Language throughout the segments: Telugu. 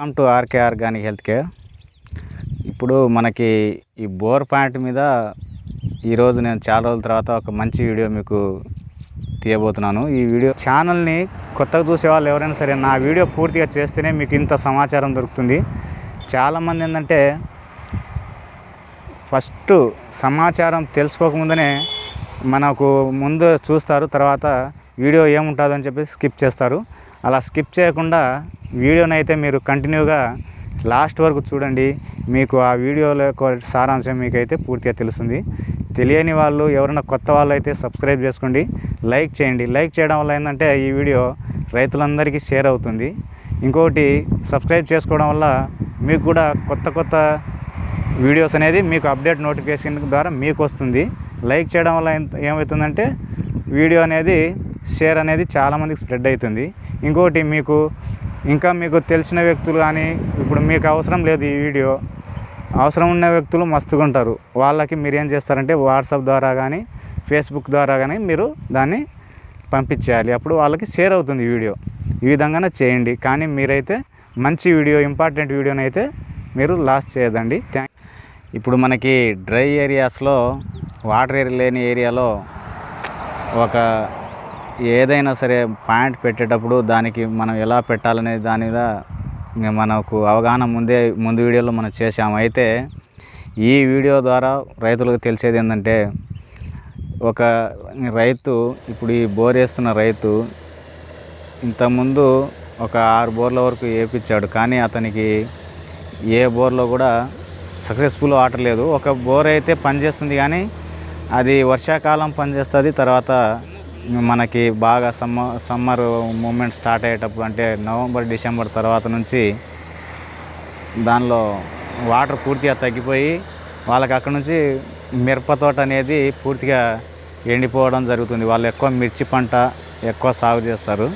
Welcome to RK organic health care ఇప్పుడు మనకి ఈ బోర్ పాయింట్ మీద ఈరోజు నేను చాలా రోజుల తర్వాత ఒక మంచి వీడియో మీకు తీయబోతున్నాను. ఈ వీడియో ఛానల్ని కొత్తగా చూసేవాళ్ళు ఎవరైనా సరే నా వీడియో పూర్తిగా చేస్తేనే మీకు ఇంత సమాచారం దొరుకుతుంది. చాలామంది ఏంటంటే ఫస్ట్ సమాచారం తెలుసుకోకముందనే మనకు ముందు చూస్తారు తర్వాత వీడియో ఏముంటుందని చెప్పి స్కిప్ చేస్తారు. అలా స్కిప్ చేయకుండా వీడియోని అయితే మీరు కంటిన్యూగా లాస్ట్ వరకు చూడండి. మీకు ఆ వీడియోలో యొక్క సారాంశం మీకైతే పూర్తిగా తెలుస్తుంది. తెలియని వాళ్ళు ఎవరైనా కొత్త వాళ్ళు అయితే సబ్స్క్రైబ్ చేసుకోండి. లైక్ చేయండి. లైక్ చేయడం వల్ల ఏంటంటే ఈ వీడియో రైతులందరికీ షేర్ అవుతుంది. ఇంకొకటి సబ్స్క్రైబ్ చేసుకోవడం వల్ల మీకు కూడా కొత్త కొత్త వీడియోస్ అనేది మీకు అప్డేట్ నోటిఫికేషన్ ద్వారా మీకు వస్తుంది. లైక్ చేయడం వల్ల ఏమవుతుందంటే వీడియో అనేది షేర్ అనేది చాలామందికి స్ప్రెడ్ అవుతుంది. ఇంకొకటి మీకు ఇంకా మీకు తెలిసిన వ్యక్తులు కానీ ఇప్పుడు మీకు అవసరం లేదు ఈ వీడియో. అవసరం ఉన్న వ్యక్తులు మస్తుగా ఉంటారు. వాళ్ళకి మీరు ఏం చేస్తారంటే వాట్సాప్ ద్వారా కానీ ఫేస్బుక్ ద్వారా కానీ మీరు దాన్ని పంపించేయాలి. అప్పుడు వాళ్ళకి షేర్ అవుతుంది ఈ వీడియో. ఈ విధంగానే చేయండి. కానీ మీరైతే మంచి వీడియో ఇంపార్టెంట్ వీడియోని అయితే మీరు లాస్ చేయదండి థ్యాంక్ ఇప్పుడు మనకి డ్రై ఏరియాస్లో వాటర్ ఏరియా లేని ఏరియాలో ఒక ఏదైనా సరే పాయింట్ పెట్టేటప్పుడు దానికి మనం ఎలా పెట్టాలనే దాని మీద మనకు అవగాహన ముందే ముందు వీడియోలో మనం చేసాము అయితే ఈ వీడియో ద్వారా రైతులకు తెలిసేది ఏంటంటే ఒక రైతు ఇప్పుడు ఈ బోర్ వేస్తున్న రైతు ఇంతకుముందు ఒక ఆరు బోర్ల వరకు వేపించాడు. కానీ అతనికి ఏ బోర్లో కూడా సక్సెస్ఫుల్ వాటర్ లేదు. ఒక బోర్ అయితే పనిచేస్తుంది కానీ అది వర్షాకాలం పనిచేస్తుంది తర్వాత మనకి బాగా సమ్మర్ సమ్మర్ మూమెంట్ స్టార్ట్ అయ్యేటప్పుడు అంటే నవంబర్ డిసెంబర్ తర్వాత నుంచి దానిలో వాటర్ పూర్తిగా తగ్గిపోయి వాళ్ళకి అక్కడ నుంచి మిరప తోట అనేది పూర్తిగా ఎండిపోవడం జరుగుతుంది. వాళ్ళు ఎక్కువ మిర్చి పంట ఎక్కువ సాగు చేస్తారు.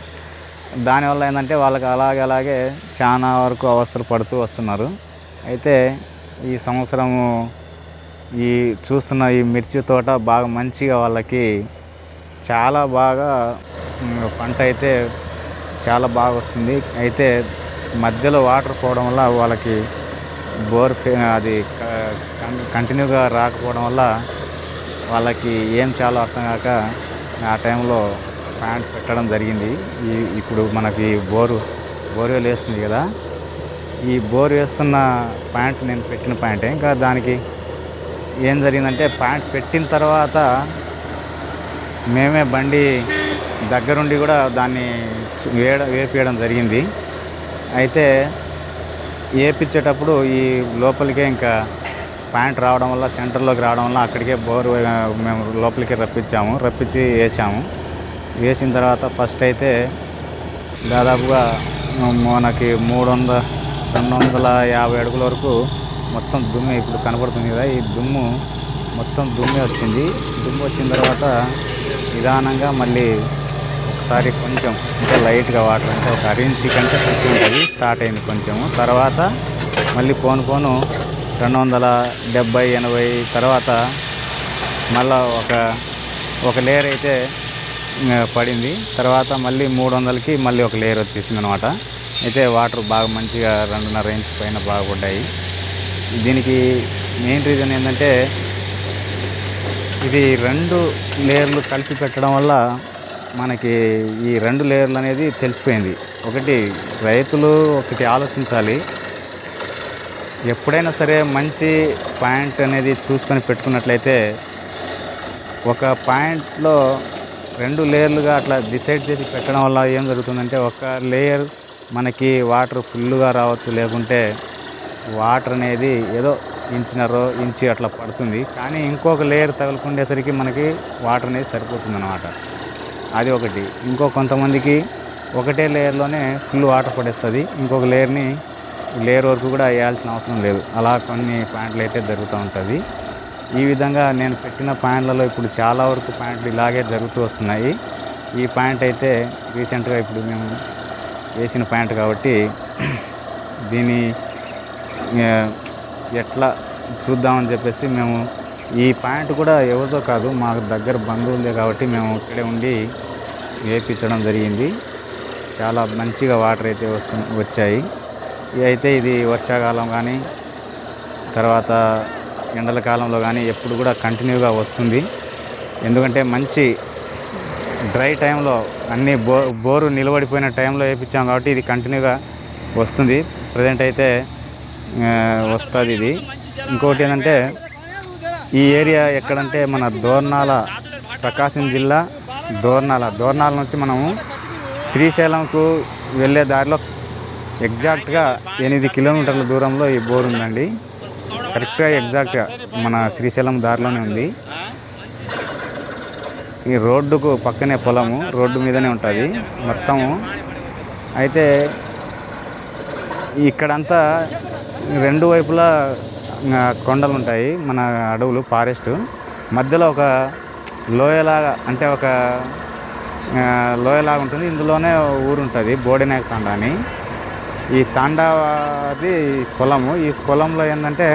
దానివల్ల ఏంటంటే వాళ్ళకి అలాగే అలాగే చాలా వరకు అవస్థలు పడుతూ వస్తున్నారు. అయితే ఈ సంవత్సరము ఈ చూస్తున్న ఈ మిర్చి తోట బాగా మంచిగా వాళ్ళకి చాలా బాగా పంట అయితే చాలా బాగా వస్తుంది. అయితే మధ్యలో వాటర్ పోవడం వల్ల వాళ్ళకి బోర్ ఫే- అది కంటిన్యూగా రాకపోవడం వల్ల వాళ్ళకి ఏం చాలా అర్థం కాక ఆ టైంలో ప్యాంట్ పెట్టడం జరిగింది. ఈ ఇప్పుడు మనకి బోరు బోర్వెల్ వేస్తుంది కదా. ఈ బోర్ వేస్తున్న ప్యాంట్ నేను పెట్టిన ప్యాంటే ఇంకా దానికి ఏం జరిగిందంటే ప్యాంట్ పెట్టిన తర్వాత మేమే బండి దగ్గరుండి కూడా దాన్ని వేడ వేపియడం జరిగింది. అయితే వేపించేటప్పుడు ఈ లోపలికే ఇంకా ప్యాంట్ రావడం వల్ల సెంటర్లోకి రావడం వల్ల అక్కడికే బోర్ మేము లోపలికి రప్పించాము. రప్పించి వేసాము వేసిన తర్వాత ఫస్ట్ అయితే దాదాపుగా మనకి మూడు వందల రెండు వందల యాభై అడుగుల వరకు మొత్తం దుమ్ము ఇప్పుడు కనపడుతుంది కదా ఈ దుమ్ము మొత్తం దుమ్మే వచ్చింది. దుమ్ము వచ్చిన తర్వాత నిదానంగా మళ్ళీ ఒకసారి కొంచెం అంటే లైట్గా వాటర్ అంటే ఒక అరించి కంటే తక్కువ ఉంటుంది స్టార్ట్ అయింది కొంచెము. తర్వాత మళ్ళీ పోను పోను రెండు వందల డెబ్బై ఎనభై తర్వాత మళ్ళా ఒక ఒక లేయర్ అయితే పడింది. తర్వాత మళ్ళీ మూడు వందలకి మళ్ళీ ఒక లేయర్ వచ్చేసింది అనమాట అయితే వాటర్ బాగా మంచిగా రెండున్నర ఇంచ్ పైన బాగా పడ్డాయి. దీనికి మెయిన్ రీజన్ ఏంటంటే ఇది రెండు లేయర్లు కలిపి పెట్టడం వల్ల మనకి ఈ రెండు లేయర్లు అనేది తెలిసిపోయింది. ఒకటి రైతులు ఒకటి ఆలోచించాలి. ఎప్పుడైనా సరే మంచి పాయింట్ అనేది చూసుకొని పెట్టుకున్నట్లయితే ఒక పాయింట్లో రెండు లేయర్లుగా అట్లా డిసైడ్ చేసి పెట్టడం వల్ల ఏం జరుగుతుందంటే ఒక లేయర్ మనకి వాటర్ ఫుల్గా రావచ్చు లేకుంటే వాటర్ అనేది ఏదో ఇంచినరో ఇంచి అట్లా పడుతుంది. కానీ ఇంకొక లేయర్ తగులుకుండేసరికి మనకి వాటర్ అనేది సరిపోతుంది అనమాట అది ఒకటి. ఇంకో కొంతమందికి ఒకటే లేయర్లోనే ఫుల్ వాటర్ పడేస్తుంది. ఇంకొక లేయర్ని లేయర్ వరకు కూడా వేయాల్సిన అవసరం లేదు. అలా కొన్ని ప్యాంట్లు అయితే జరుగుతూ ఉంటుంది. ఈ విధంగా నేను పెట్టిన ప్యాంట్లలో ఇప్పుడు చాలా వరకు ప్యాంట్లు ఇలాగే జరుగుతూ వస్తున్నాయి. ఈ ప్యాంట్ అయితే రీసెంట్గా ఇప్పుడు మేము వేసిన ప్యాంట్ కాబట్టి దీని ఎట్లా చూద్దామని చెప్పేసి మేము ఈ పాయింట్ కూడా ఎవరితో కాదు మాకు దగ్గర బంధువులే కాబట్టి మేము ఇక్కడే ఉండి వేపించడం జరిగింది. చాలా మంచిగా వాటర్ అయితే వస్తు వచ్చాయి. అయితే ఇది వర్షాకాలం కానీ తర్వాత ఎండల కాలంలో కానీ ఎప్పుడు కూడా కంటిన్యూగా వస్తుంది. ఎందుకంటే మంచి డ్రై టైంలో అన్ని బో బోరు నిలబడిపోయిన టైంలో వేయించాం కాబట్టి ఇది కంటిన్యూగా వస్తుంది. ప్రజెంట్ అయితే వస్తుంది ఇది. ఇంకోటి ఏంటంటే ఈ ఏరియా ఎక్కడంటే మన దోర్నాల ప్రకాశం జిల్లా దోర్నాల. దోర్నాల నుంచి మనము శ్రీశైలంకు వెళ్ళే దారిలో ఎగ్జాక్ట్గా ఎనిమిది కిలోమీటర్ల దూరంలో ఈ బోర్ ఉందండి. కరెక్ట్గా ఎగ్జాక్ట్గా మన శ్రీశైలం దారిలోనే ఉంది. ఈ రోడ్డుకు పక్కనే పొలము రోడ్డు మీదనే ఉంటుంది. మొత్తము అయితే ఇక్కడంతా రెండు వైపులా కొండలు ఉంటాయి మన అడవులు ఫారెస్ట్. మధ్యలో ఒక లోయలాగా అంటే ఒక లోయలాగా ఉంటుంది ఇందులోనే ఊరు ఉంటుంది బోడినాయక తాండా అని. ఈ తాండా అది పొలము ఈ పొలంలో ఏంటంటే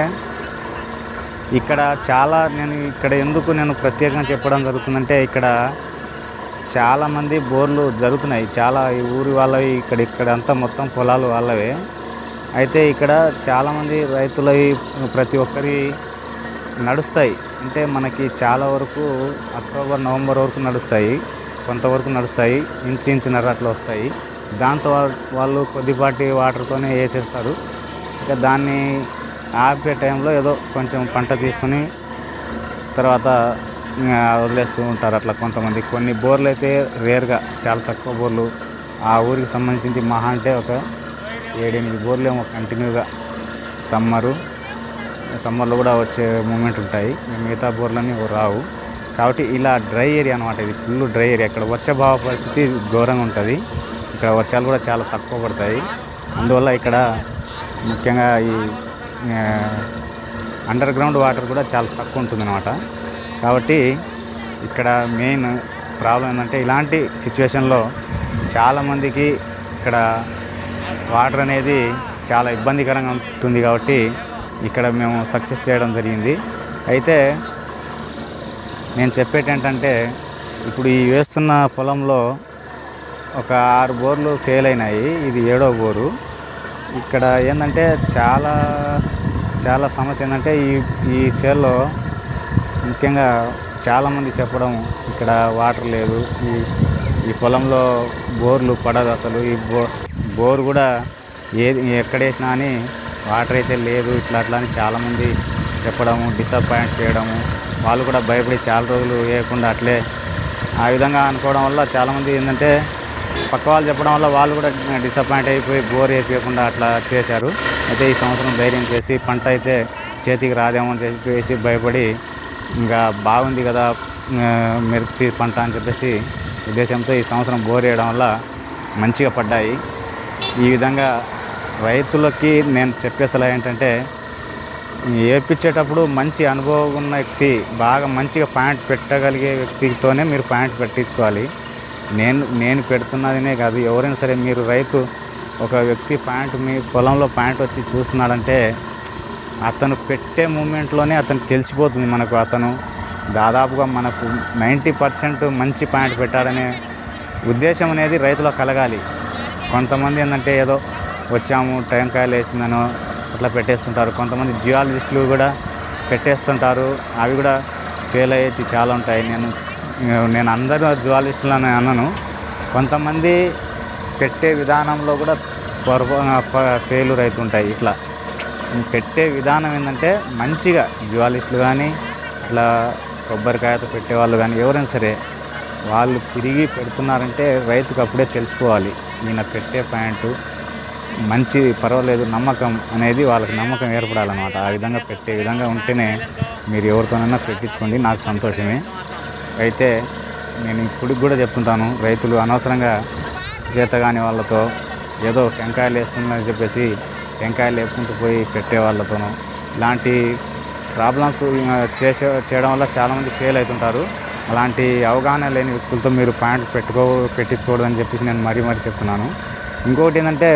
ఇక్కడ చాలా నేను ఇక్కడ ఎందుకు నేను ప్రత్యేకంగా చెప్పడం జరుగుతుందంటే ఇక్కడ చాలామంది బోర్లు జరుగుతున్నాయి. చాలా ఈ ఊరి వాళ్ళవి ఇక్కడ ఇక్కడ అంతా మొత్తం పొలాలు వాళ్ళవే. అయితే ఇక్కడ చాలామంది రైతులవి ప్రతి ఒక్కరి నడుస్తాయి. అంటే మనకి చాలా వరకు అక్టోబర్ నవంబర్ వరకు నడుస్తాయి. కొంతవరకు నడుస్తాయి. ఇంచు ఇంచున్నర అట్లా వస్తాయి. దాంతో వాళ్ళు కొద్దిపాటి వాటర్తోనే వేసేస్తారు. ఇక దాన్ని ఆపే టైంలో ఏదో కొంచెం పంట తీసుకొని తర్వాత వదిలేస్తూ ఉంటారు అట్లా కొంతమంది. కొన్ని బోర్లు అయితే రేర్గా చాలా తక్కువ బోర్లు. ఆ ఊరికి సంబంధించి మహా అంటే ఒక ఏడెనిమిది బోర్లేమో కంటిన్యూగా సమ్మరు. సమ్మర్లో కూడా వచ్చే మూమెంట్ ఉంటాయి. మిగతా బోర్లని రావు. కాబట్టి ఇలా డ్రై ఏరియా అనమాట ఇది. Full dry area. ఇక్కడ వర్షభావ పరిస్థితి ఘోరంగా ఉంటుంది. ఇక్కడ వర్షాలు కూడా చాలా తక్కువ పడతాయి. అందువల్ల ఇక్కడ ముఖ్యంగా ఈ అండర్ గ్రౌండ్ వాటర్ కూడా చాలా తక్కువ ఉంటుంది కాబట్టి ఇక్కడ మెయిన్ ప్రాబ్లం ఏంటంటే ఇలాంటి సిచ్యువేషన్లో చాలామందికి ఇక్కడ వాటర్ అనేది చాలా ఇబ్బందికరంగా ఉంటుంది కాబట్టి ఇక్కడ మేము సక్సెస్ చేయడం జరిగింది. అయితే నేను చెప్పేటి ఏంటంటే ఇప్పుడు ఈ వేస్తున్న పొలంలో ఒక ఆరు బోర్లు ఫెయిల్ అయినాయి. ఇది ఏడో బోరు. ఇక్కడ ఏంటంటే చాలా చాలా సమస్య ఏంటంటే ఈ ఈ సేల్లో ముఖ్యంగా చాలామంది చెప్పడం ఇక్కడ వాటర్ లేదు. ఈ ఈ పొలంలో బోర్లు పడదు అసలు. ఈ బో బోర్ కూడా ఏది ఎక్కడేసినా అని వాటర్ అయితే లేదు ఇట్లా అట్లా అని చాలామంది చెప్పడము డిసప్పాయింట్ చేయడము. వాళ్ళు కూడా భయపడి చాలా రోజులు వేయకుండా అట్లే. ఆ విధంగా అనుకోవడం వల్ల చాలామంది ఏంటంటే పక్క వాళ్ళు చెప్పడం వల్ల వాళ్ళు కూడా డిసప్పాయింట్ అయిపోయి బోర్ వేయకుండా అట్లా చేశారు. అయితే ఈ సంవత్సరం ధైర్యం చేసి పంట అయితే చేతికి రాదేమో అని చెప్పేసి భయపడి ఇంకా బాగుంది కదా మిర్చి పంట అని చెప్పేసి ఉద్దేశంతో ఈ సంవత్సరం బోర్ వేయడం వల్ల మంచిగా పడ్డాయి. ఈ విధంగా రైతులకి నేను చెప్పే సలహా ఏంటంటే వేపించేటప్పుడు మంచి అనుభవం ఉన్న వ్యక్తి బాగా మంచిగా పాయింట్ పెట్టగలిగే వ్యక్తితోనే మీరు పాయింట్ పెట్టించుకోవాలి. నేను నేను పెడుతున్నదినే కాదు ఎవరైనా సరే మీరు రైతు ఒక వ్యక్తి పాయింట్ మీ పొలంలో పాయింట్ వచ్చి చూస్తున్నాడంటే అతను పెట్టే మూమెంట్లోనే అతను తెలిసిపోతుంది మనకు అతను. దాదాపుగా మనకు నైంటీ పర్సెంట్ మంచి పాయింట్ పెట్టాడనే ఉద్దేశం అనేది రైతులకు కలగాలి. కొంతమంది ఏంటంటే ఏదో వచ్చాము టెంకాయలు వేసిందనో అట్లా పెట్టేస్తుంటారు. కొంతమంది జియాలజిస్టులు కూడా పెట్టేస్తుంటారు. అవి కూడా ఫెయిల్ అయ్యేవి చాలా ఉంటాయి. నేను నేను అందరూ జువాలిస్టులు అని అన్నాను. కొంతమంది పెట్టే విధానంలో కూడా పొరపా ఫెయిల్యూర్ అవుతుంటాయి ఇట్లా. పెట్టే విధానం ఏంటంటే మంచిగా జ్యువాలిస్టులు కానీ ఇట్లా కొబ్బరికాయతో పెట్టేవాళ్ళు కానీ ఎవరైనా సరే వాళ్ళు తిరిగి పెడుతున్నారంటే రైతుకు అప్పుడే తెలిసిపోవాలి ఈయన పెట్టే పాయింట్ మంచి పర్వాలేదు నమ్మకం అనేది వాళ్ళకి నమ్మకం ఏర్పడాలన్నమాట. ఆ విధంగా పెట్టే విధంగా ఉంటేనే మీరు ఎవరితోనైనా పెట్టించుకోండి నాకు సంతోషమే. అయితే నేను ఇప్పుడు కూడా చెప్తుంటాను రైతులు అనవసరంగా చేతగాని వాళ్ళతో ఏదో టెంకాయలు వేస్తుందని చెప్పేసి టెంకాయలు వేపుకుంటూ పోయి పెట్టే వాళ్ళతోనూ. ఇలాంటి ప్రాబ్లమ్స్ చేసే చేయడం వల్ల చాలామంది ఫెయిల్ అవుతుంటారు. అలాంటి అవగాహన లేని వ్యక్తులతో మీరు పాయింట్ పెట్టుకో పెట్టించుకోవడం అని చెప్పేసి నేను మరీ మరీ చెప్తున్నాను. ఇంకొకటి ఏంటంటే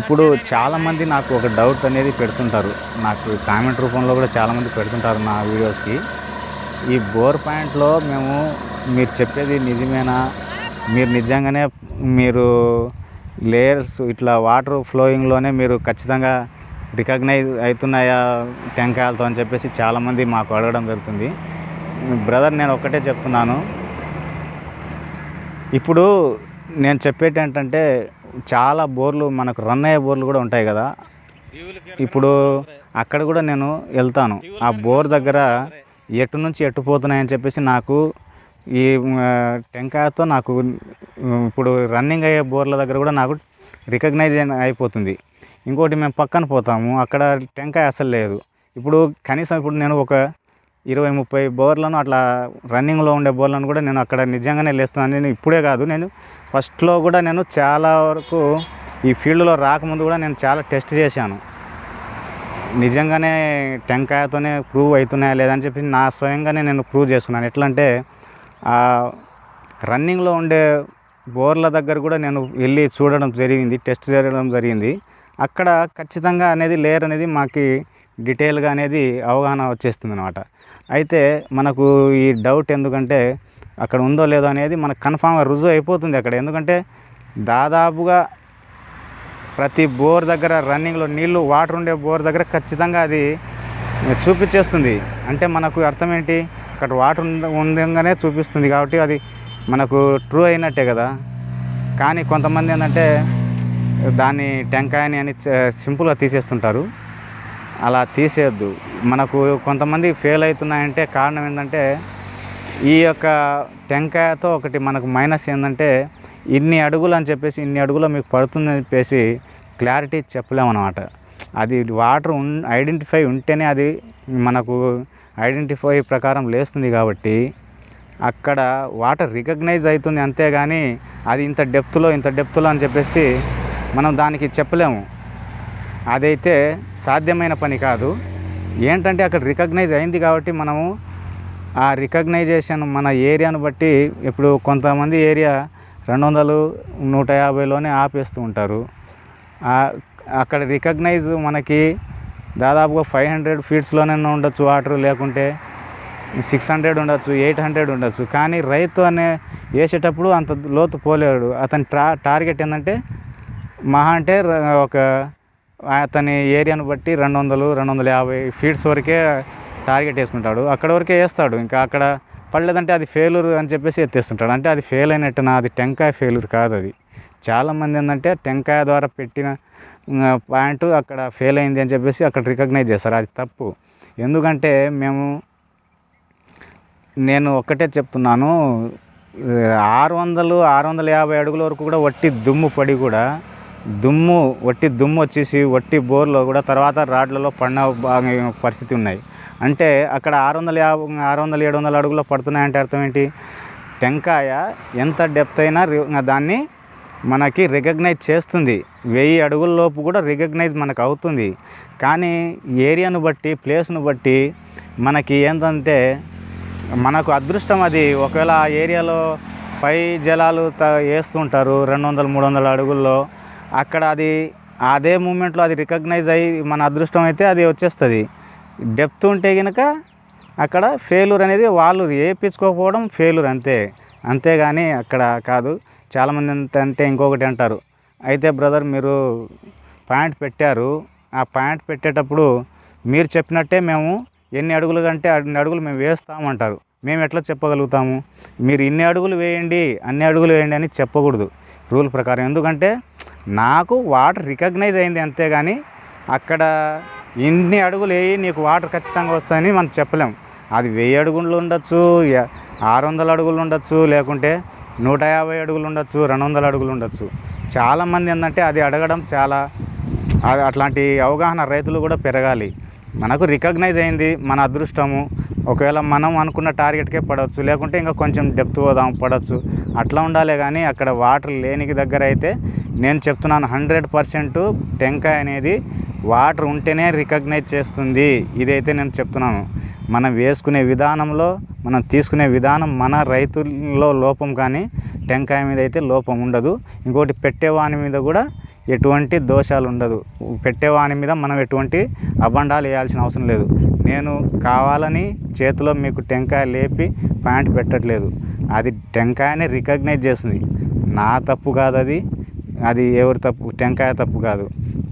ఇప్పుడు చాలామంది నాకు ఒక డౌట్ అనేది పెడుతుంటారు. నాకు కామెంట్ రూపంలో కూడా చాలామంది పెడుతుంటారు నా వీడియోస్కి. ఈ బోర్ పాయింట్లో మేము మీరు చెప్పేది నిజమేనా? మీరు నిజంగానే మీరు లేయర్స్ ఇట్లా వాటర్ ఫ్లోయింగ్లోనే మీరు ఖచ్చితంగా రికగ్నైజ్ అవుతున్నాయా టెంకాయలతో అని చెప్పేసి చాలామంది మాకు అడగడం జరుగుతుంది. బ్రదర్ నేను ఒక్కటే చెప్తున్నాను. ఇప్పుడు నేను చెప్పేటి ఏంటంటే చాలా బోర్లు మనకు రన్ అయ్యే బోర్లు కూడా ఉంటాయి కదా. ఇప్పుడు అక్కడ కూడా నేను వెళ్తాను. ఆ బోర్ దగ్గర ఎటు నుంచి ఎటు పోతున్నాయని చెప్పేసి నాకు ఈ టెంకాయతో నాకు ఇప్పుడు రన్నింగ్ అయ్యే బోర్ల దగ్గర కూడా నాకు రికగ్నైజ్ అయిపోతుంది. ఇంకోటి మేము పక్కన పోతాము. అక్కడ టెంకాయ అసలు లేదు. ఇప్పుడు కనీసం ఇప్పుడు నేను ఒక ఇరవై ముప్పై బోర్లను అట్లా రన్నింగ్లో ఉండే బోర్లను కూడా నేను అక్కడ నిజంగానే లేస్తున్నాను. నేను ఇప్పుడే కాదు నేను ఫస్ట్లో కూడా నేను చాలా వరకు ఈ ఫీల్డ్లో రాకముందు కూడా నేను చాలా టెస్ట్ చేశాను. నిజంగానే టెంకాయతోనే ప్రూవ్ అవుతున్నాయా లేదని చెప్పి నా స్వయంగానే నేను ప్రూవ్ చేసుకున్నాను. ఎట్లా అంటే ఆ రన్నింగ్లో ఉండే బోర్ల దగ్గర కూడా నేను వెళ్ళి చూడడం జరిగింది టెస్ట్ చేయడం జరిగింది. అక్కడ ఖచ్చితంగా అనేది లేయర్ అనేది మాకు డీటెయిల్గా అనేది అవగాహన వచ్చేస్తుంది అనమాట అయితే మనకు ఈ డౌట్ ఎందుకంటే అక్కడ ఉందో లేదో అనేది మనకు కన్ఫామ్గా రుజువు అయిపోతుంది అక్కడ. ఎందుకంటే దాదాపుగా ప్రతి బోర్ దగ్గర రన్నింగ్లో నీళ్ళు వాటర్ ఉండే బోర్ దగ్గర ఖచ్చితంగా అది చూపించేస్తుంది. అంటే మనకు అర్థం ఏంటి? అక్కడ వాటర్ ఉండగానే చూపిస్తుంది కాబట్టి అది మనకు ట్రూ అయినట్టే కదా. కానీ కొంతమంది ఏంటంటే దాన్ని టెంకాయని అని సింపుల్గా తీసేస్తుంటారు. అలా తీసేయద్దు. మనకు కొంతమంది ఫెయిల్ అవుతున్నాయంటే కారణం ఏంటంటే ఈ యొక్క టెంకాయతో ఒకటి మనకు మైనస్ ఏంటంటే ఇన్ని అడుగులు అని చెప్పేసి ఇన్ని అడుగులో మీకు పడుతుందని చెప్పేసి క్లారిటీ చెప్పలేమన్నమాట. అది వాటర్ ఉన్ ఐడెంటిఫై ఉంటేనే అది మనకు ఐడెంటిఫై ప్రకారం లేస్తుంది కాబట్టి అక్కడ వాటర్ రికగ్నైజ్ అవుతుంది అంతేగాని అది ఇంత డెప్త్లో ఇంత డెప్త్లో అని చెప్పేసి మనం దానికి చెప్పలేము. అదైతే సాధ్యమైన పని కాదు. ఏంటంటే అక్కడ రికగ్నైజ్ అయింది కాబట్టి మనము ఆ రికగ్నైజేషన్ మన ఏరియాను బట్టి ఇప్పుడు కొంతమంది ఏరియా రెండు వందలు నూట యాభైలోనే ఆపేస్తూ ఉంటారు. అక్కడ రికగ్నైజ్ మనకి దాదాపుగా ఫైవ్ హండ్రెడ్ ఫీట్స్లోనే ఉండొచ్చు వాటర్ లేకుంటే సిక్స్ హండ్రెడ్ ఉండొచ్చు ఎయిట్ హండ్రెడ్ ఉండొచ్చు. కానీ రైతు అనే వేసేటప్పుడు అంత లోతు పోలేడు. అతని టా టార్గెట్ ఏంటంటే మహా అంటే ఒక అతని ఏరియాను బట్టి రెండు వందలు రెండు వందల యాభై ఫీట్స్ వరకే టార్గెట్ వేసుకుంటాడు. అక్కడ వరకే వేస్తాడు. ఇంకా అక్కడ పడలేదంటే అది ఫెయిల్యూర్ అని చెప్పేసి ఎత్తేస్తుంటాడు. అంటే అది ఫెయిల్ అయినట్టున అది టెంకాయ ఫెయిల్యూర్ కాదు అది. చాలామంది ఏంటంటే టెంకాయ ద్వారా పెట్టిన పాయింట్ అక్కడ ఫెయిల్ అయింది అని చెప్పేసి అక్కడ రికగ్నైజ్ చేస్తారు. అది తప్పు. ఎందుకంటే మేము నేను ఒక్కటే చెప్తున్నాను ఆరు వందలు ఆరు వందల యాభై అడుగుల వరకు కూడా వట్టి దుమ్ము పడి కూడా దుమ్ము వట్టి దుమ్ము వచ్చేసి వట్టి బోర్లో కూడా తర్వాత రాడ్లలో పడిన పరిస్థితి ఉన్నాయి. అంటే అక్కడ ఆరు వందల యాభై ఆరు వందల ఏడు వందల అడుగులో పడుతున్నాయంటే అర్థం ఏంటి? టెంకాయ ఎంత డెప్త్ అయినా రి- దాన్ని మనకి రికగ్నైజ్ చేస్తుంది. వెయ్యి అడుగుల లోపు కూడా రికగ్నైజ్ మనకు అవుతుంది. కానీ ఏరియాను బట్టి ప్లేస్ను బట్టి మనకి ఏంటంటే మనకు అదృష్టం అది. ఒకవేళ ఆ ఏరియాలో పై జలాలు త వేస్తుంటారు రెండు వందల మూడు వందల అడుగుల్లో అక్కడ అది అదే మూమెంట్లో అది రికగ్నైజ్ అయ్యి మన అదృష్టం అయితే అది వచ్చేస్తుంది. డెప్త్ ఉంటే కనుక అక్కడ ఫెయిల్యూర్ అనేది వాళ్ళు వేయించుకోకపోవడం ఫెయిల్యూర్ అంతే. అంతేగాని అక్కడ కాదు. చాలామంది ఏంటంటే ఇంకొకటి అంటారు. అయితే బ్రదర్ మీరు పాయింట్ పెట్టారు. ఆ పాయింట్ పెట్టేటప్పుడు మీరు చెప్పినట్టే మేము ఎన్ని అడుగులు కంటే అన్ని అడుగులు మేము వేస్తామంటారు మేము ఎట్లా చెప్పగలుగుతాము? మీరు ఇన్ని అడుగులు వేయండి అన్ని అడుగులు వేయండి అని చెప్పకూడదు. రూల్ ప్రకారం. ఎందుకంటే నాకు వాటర్ రికగ్నైజ్ అయింది అంతేగాని అక్కడ ఇన్ని అడుగులు వేయి నీకు వాటర్ ఖచ్చితంగా వస్తాయని మనం చెప్పలేం. అది వెయ్యి అడుగులు ఉండొచ్చు ఆరు వందల అడుగులు ఉండొచ్చు లేకుంటే నూట యాభై అడుగులు ఉండొచ్చు రెండు వందల అడుగులు ఉండొచ్చు. చాలామంది ఏంటంటే అది అడగడం చాలా అది అట్లాంటి అవగాహన రైతులు కూడా పెరగాలి. మనకు రికగ్నైజ్ అయింది మన అదృష్టము. ఒకవేళ మనం అనుకున్న టార్గెట్కే పడవచ్చు లేకుంటే ఇంకా కొంచెం డెప్త్ పోదాం పడవచ్చు. అట్లా ఉండాలి కానీ అక్కడ వాటర్ లేనికి దగ్గర అయితే నేను చెప్తున్నాను హండ్రెడ్ పర్సెంట్ టెంకాయ అనేది వాటర్ ఉంటేనే రికగ్నైజ్ చేస్తుంది. ఇదైతే నేను చెప్తున్నాను. మనం వేసుకునే విధానంలో మనం తీసుకునే విధానం మన రైతుల్లో లోపం కానీ టెంకాయ మీద అయితే లోపం ఉండదు. ఇంకోటి పెట్టేవాని మీద కూడా ఎటువంటి దోషాలు ఉండదు. పెట్టేవాని మీద మనం ఎటువంటి అబండాలు వేయాల్సిన అవసరం లేదు. నేను కావాలని చేతిలో మీకు టెంకాయ లేపి ప్యాంట్ పెట్టట్లేదు. అది టెంకాయని రికగ్నైజ్ చేస్తుంది. నా తప్పు కాదు అది. అది ఎవరి తప్పు? టెంకాయ తప్పు కాదు.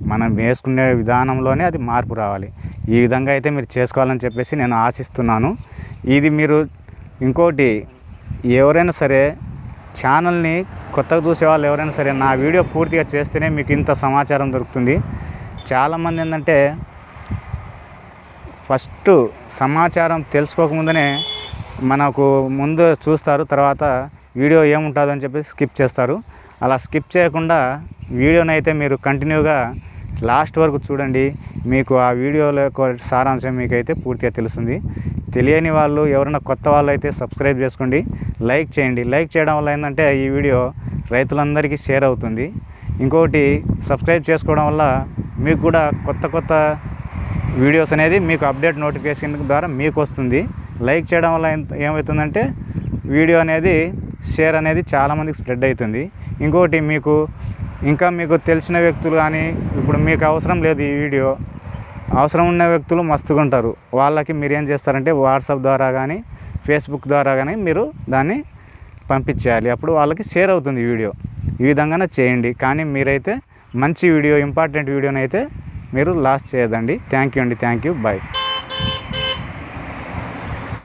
మనం వేసుకునే విధానంలోనే అది మార్పు రావాలి. ఈ విధంగా అయితే మీరు చేసుకోవాలని చెప్పేసి నేను ఆశిస్తున్నాను. ఇది మీరు ఇంకోటి ఎవరైనా సరే ఛానల్ని కొత్తగా చూసే వాళ్ళు ఎవరైనా సరే నా వీడియో పూర్తిగా చేస్తేనే మీకు ఇంత సమాచారం దొరుకుతుంది. చాలామంది ఏంటంటే ఫస్ట్ సమాచారం తెలుసుకోకముందనే మనకు ముందు చూస్తారు తర్వాత వీడియో ఏముంటుందని చెప్పి స్కిప్ చేస్తారు. అలా స్కిప్ చేయకుండా వీడియోని అయితే మీరు కంటిన్యూగా లాస్ట్ వరకు చూడండి మీకు ఆ వీడియోలో యొక్క సారాంశం మీకైతే పూర్తిగా తెలుస్తుంది. తెలియని వాళ్ళు ఎవరైనా కొత్త వాళ్ళు అయితే సబ్స్క్రైబ్ చేసుకోండి లైక్ చేయండి. లైక్ చేయడం వల్ల ఏంటంటే ఈ వీడియో రైతులందరికీ షేర్ అవుతుంది. ఇంకొకటి సబ్స్క్రైబ్ చేసుకోవడం వల్ల మీకు కూడా కొత్త కొత్త వీడియోస్ అనేది మీకు అప్డేట్ నోటిఫికేషన్ ద్వారా మీకు వస్తుంది. లైక్ చేయడం వల్ల ఏమవుతుందంటే వీడియో అనేది షేర్ అనేది చాలామందికి స్ప్రెడ్ అవుతుంది. ఇంకోటి మీకు ఇంకా మీకు తెలిసిన వ్యక్తులు కానీ ఇప్పుడు మీకు అవసరం లేదు ఈ వీడియో. అవసరం ఉన్న వ్యక్తులు మస్తుగా ఉంటారు. వాళ్ళకి మీరు ఏం చేస్తారంటే వాట్సాప్ ద్వారా కానీ ఫేస్బుక్ ద్వారా కానీ మీరు దాన్ని పంపించేయాలి. అప్పుడు వాళ్ళకి షేర్ అవుతుంది వీడియో. ఈ విధంగానే చేయండి. కానీ మీరైతే మంచి వీడియో ఇంపార్టెంట్ వీడియోనైతే అయితే మీరు లాస్ట్ చేయదండి థ్యాంక్ యూ అండి. Thank you. బాయ్.